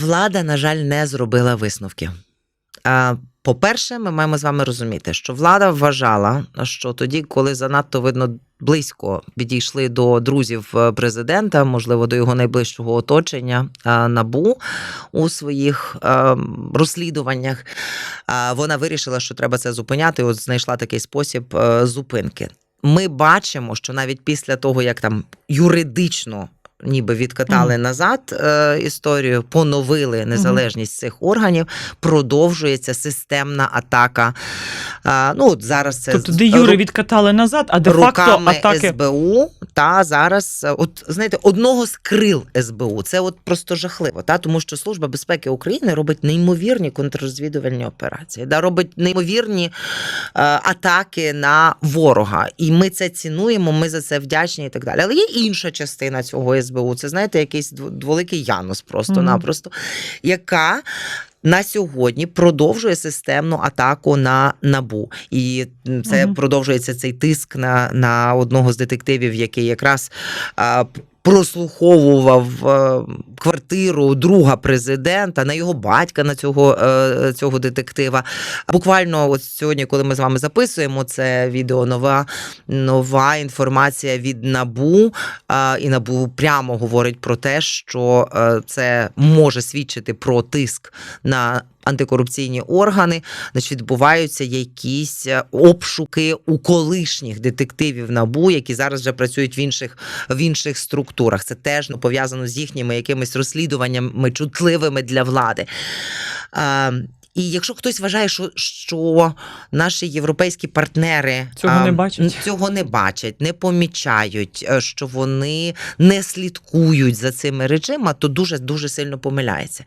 Влада, на жаль, не зробила висновки. По-перше, ми маємо з вами розуміти, що влада вважала, що тоді, коли занадто видно близько підійшли до друзів е, президента, можливо, до його найближчого оточення е, набу у своїх е, розслідуваннях, вона вирішила, що треба це зупиняти. От знайшла такий спосіб зупинки. Ми бачимо, що навіть після того, як там юридично. Ніби відкатали назад е, історію, поновили незалежність цих органів. Продовжується системна атака. Е, ну от зараз це Тобто, де Юри відкатали назад, а де факто атаки. СБУ. Та зараз, от знаєте, одного з крил СБУ. Це от просто жахливо. Та тому, що служба безпеки України робить неймовірні контррозвідувальні операції, да робить неймовірні е, атаки на ворога. І ми це цінуємо. Ми за це вдячні і так далі. Але є інша частина цього СБУ. Це знаєте, якийсь дв- дволикий Янус, просто-напросто, яка. На сьогодні продовжує системну атаку на набу, і це угу. продовжується цей тиск на, на одного з детективів, який якраз прослуховував е, квартиру друга президента, на його батька, на цього, е, цього детектива. Буквально, от сьогодні, коли ми з вами записуємо це відео, нова, нова інформація від набу. І НАБУ прямо говорить про те, що е, це може свідчити про тиск на антикорупційні органи. Значить, відбуваються якісь е, обшуки у колишніх детективів НАБУ, які зараз вже працюють в інших, в інших структурах. Це теж ну, пов'язано з їхніми якимись розслідуваннями чутливими для влади. А, і якщо хтось вважає, що, що наші європейські партнери Цього не бачать? цього не бачать, не помічають, е, що вони не слідкують за цими речима, то дуже дуже сильно помиляється.